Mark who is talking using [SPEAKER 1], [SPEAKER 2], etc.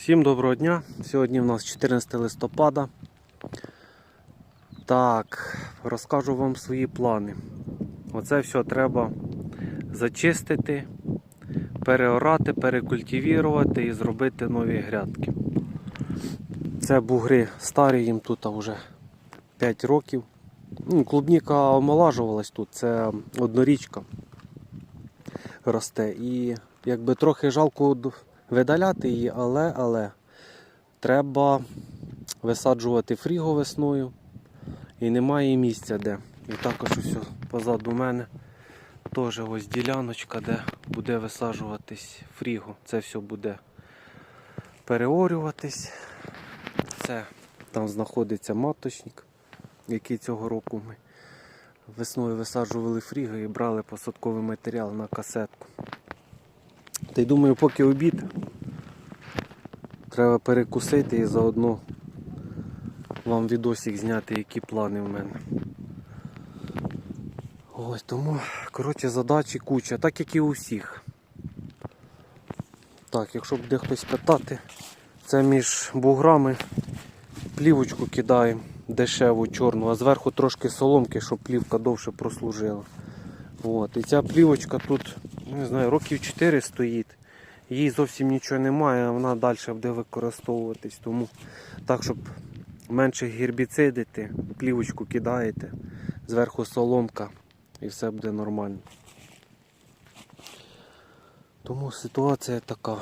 [SPEAKER 1] Всім доброго дня. Сьогодні у нас 14 листопада. Так, розкажу вам свої плани. Оце все треба зачистити, переорати, перекультивірувати і зробити нові грядки. Це бугри старі, їм тут вже 5 років. Ну, клубніка омолажувалась тут, це однорічка росте. І якби трохи жалко видаляти її, але, але треба висаджувати фріго весною. І немає місця де. І також ось позаду мене теж ось діляночка, де буде висаджуватись фріго. Це все буде переорюватись. Це там знаходиться маточник, який цього року ми весною висаджували фріго і брали посадковий матеріал на касетку. Та й думаю, поки обід треба перекусити і заодно вам відосик зняти, які плани в мене. Ось тому, коротше, задачі куча, так як і у всіх. Так, якщо буде хтось питати, це між буграми плівочку кидаємо дешеву чорну, а зверху трошки соломки, щоб плівка довше прослужила. От. І ця плівочка тут, не знаю, років 4 стоїть. Їй зовсім нічого немає, а вона далі буде використовуватись. Тому так, щоб менше гербіцидити, плівочку кидаєте, зверху соломка і все буде нормально. Тому ситуація така.